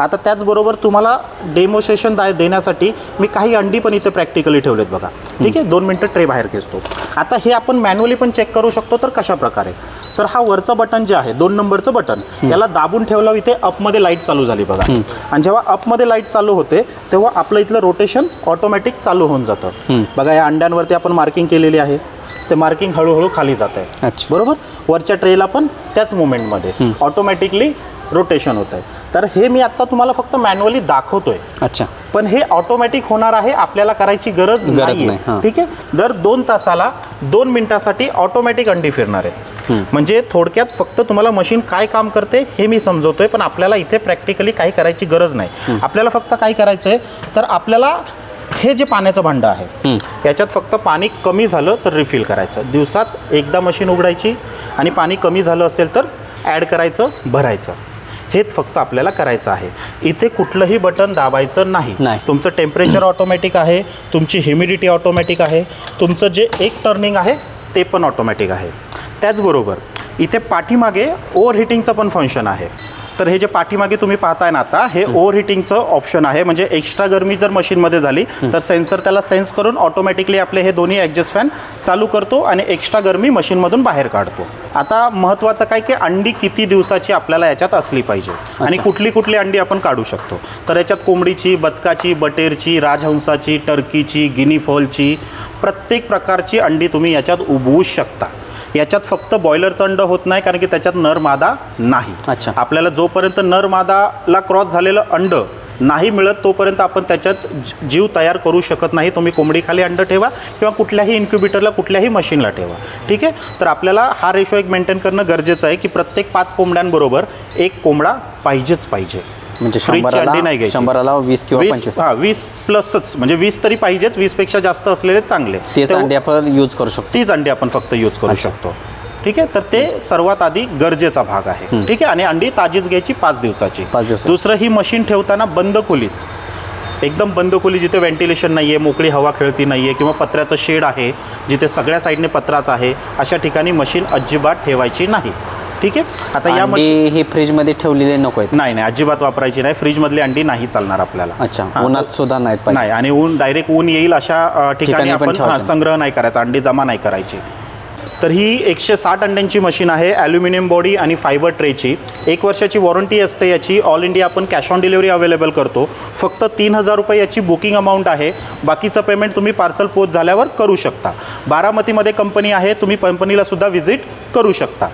आता त्याचबरोबर तुम्हाला डेमोस्ट्रेशन दा देण्यासाठी मी काही अंडी पण इथे प्रॅक्टिकली ठेवलेत बघा. ठीक आहे? दोन मिनटं ट्रे बाहेर खेचतो. आता हे आपण मॅन्युअली पण चेक करू शकतो तर कशा प्रकारे? तर हा वरचं बटन जे आहे दोन नंबरचं बटन याला दाबून ठेवलं इथे अपमध्ये लाइट चालू झाली बघा. आणि जेव्हा अपमध्ये लाइट चालू होते तेव्हा आपलं इथलं रोटेशन ऑटोमॅटिक चालू होऊन जातं. बघा या अंड्यांवरती आपण मार्किंग केलेली आहे. ते मार्किंग हळूहळू खाली जात आहे अच्छा. बरोबर? वरच्या ट्रेला पण त्याच मुवमेंटमध्ये ऑटोमॅटिकली रोटेशन होत आहे तर हे मी आत्ता तुम्हाला फक्त मॅन्युअली दाखवतोय. अच्छा. पण हे ऑटोमॅटिक होणार आहे आपल्याला करायची गरज गरज नाही. ठीक आहे? दर दोन तासाला दोन मिनिटासाठी ऑटोमॅटिक अंडी फिरणार आहे. म्हणजे थोडक्यात फक्त तुम्हाला मशीन काय काम करते हे मी समजवतोय पण आपल्याला इथे प्रॅक्टिकली काही करायची गरज नाही. आपल्याला फक्त काय करायचं आहे तर आपल्याला हे जे पाण्याचं भांडं आहे याच्यात फक्त पाणी कमी झालं तर रिफिल करायचं. दिवसात एकदा मशीन उघडायची आणि पाणी कमी झालं असेल तर ॲड करायचं भरायचं. हेच फक्त आपल्याला करायचं आहे. इथे कुठलंही बटन दाबायचं नाही. नाही. तुमचं टेम्परेचर ऑटोमॅटिक आहे तुमची ह्युमिडिटी ऑटोमॅटिक आहे तुमचं जे एक टर्निंग आहे ते पण ऑटोमॅटिक आहे. त्याचबरोबर इथे पाठीमागे ओव्हर हिटिंगचं पण फंक्शन आहे. तर हे जे पाठीमागे तुम्ही पाहताय ना आता हे ओव्हर हिटिंगचं ऑप्शन आहे. म्हणजे एक्स्ट्रा गरमी जर मशीनमध्ये झाली तर सेन्सर त्याला सेन्स करून ऑटोमॅटिकली आपले हे दोन्ही ॲडजस्ट फॅन चालू करतो आणि एक्स्ट्रा गरमी मशीनमधून बाहेर काढतो. आता महत्त्वाचं काय की अंडी किती दिवसाची आपल्याला याच्यात असली पाहिजे आणि कुठली कुठली अंडी आपण काढू शकतो. तर याच्यात कोंबडीची बदकाची बटेरची राजहंसाची टर्कीची गिनी फॉलची प्रत्येक प्रकारची अंडी तुम्ही याच्यात उबवू शकता. याच्यात फक्त बॉयलरचं अंड होत नाही कारण की त्याच्यात नर मादा नाही. अच्छा. आपल्याला जोपर्यंत नर मादाला क्रॉस झालेलं अंड नाही मिळत तोपर्यंत आपण त्याच्यात जीव तयार करू शकत नाही. तुम्ही कोंबडीखाली अंड ठेवा किंवा कुठल्याही इन्क्युबेटरला कुठल्याही मशीनला ठेवा. ठीक आहे? तर आपल्याला हा रेशो एक मेंटेन करणं गरजेचं आहे की प्रत्येक पाच कोंबड्यांबरोबर एक कोंबडा पाहिजेच पाहिजे. म्हणजे फ्रीजची अंडी नाही घ्यायची. शंभराला वीस किंवा वीस पंचवीस. हा वीस प्लसच म्हणजे वीस तरी पाहिजेच वीसपेक्षा जास्त असलेले चांगले. तेच तेव्हा- अंडी आपण यूज करू शकतो. तीच अंडी आपण फक्त यूज करू अच्छा. शकतो. ठीक आहे? तर ते सर्वात आधी गरजेचा भाग आहे. ठीक आहे? आणि अंडी ताजीच घ्यायची पाच दिवसाची. पाच दिवसाची. दुसरं ही मशीन ठेवताना बंद खोलीत. एकदम बंद खोली जिथे व्हेंटिलेशन नाही आहे मोकळी हवा खेळती नाही आहे किंवा पत्र्याचं शेड आहे जिथे सगळ्या साईडने पत्राच आहे अशा ठिकाणी मशीन अजिबात ठेवायची नाही. ठीक आहे? आता या मशीन अंडी हे फ्रीजमध्ये ठेवलेले नको आहेत. नाही नाही अजिबात वापरायची नाही. फ्रीजमधली अंडी नाही चालणार आपल्याला. अच्छा हां, उन्हात सुद्धा नाहीत पाहिजे. नाही आणि ऊन डायरेक्ट ऊन येईल अशा अ, ठिकाणी ठिकाणी पण आपण ठेवायचं हा, नाही. संग्रह नाही करायचा अंडी जमा नाही करायची. तर ही एकशे साठ अंड्यांची मशीन आहे ॲल्युमिनियम बॉडी आणि फायबर ट्रेची. एक वर्षाची वॉरंटी असते याची. ऑल इंडिया आपण कॅश ऑन डिलिव्हरी अवेलेबल करतो. फक्त तीन हजार रुपये याची बुकिंग अमाऊंट आहे. बाकीचं पेमेंट तुम्ही पार्सल पोच झाल्यावर करू शकता. बारामतीमध्ये कंपनी आहे तुम्ही कंपनीला सुद्धा व्हिजिट करू शकता.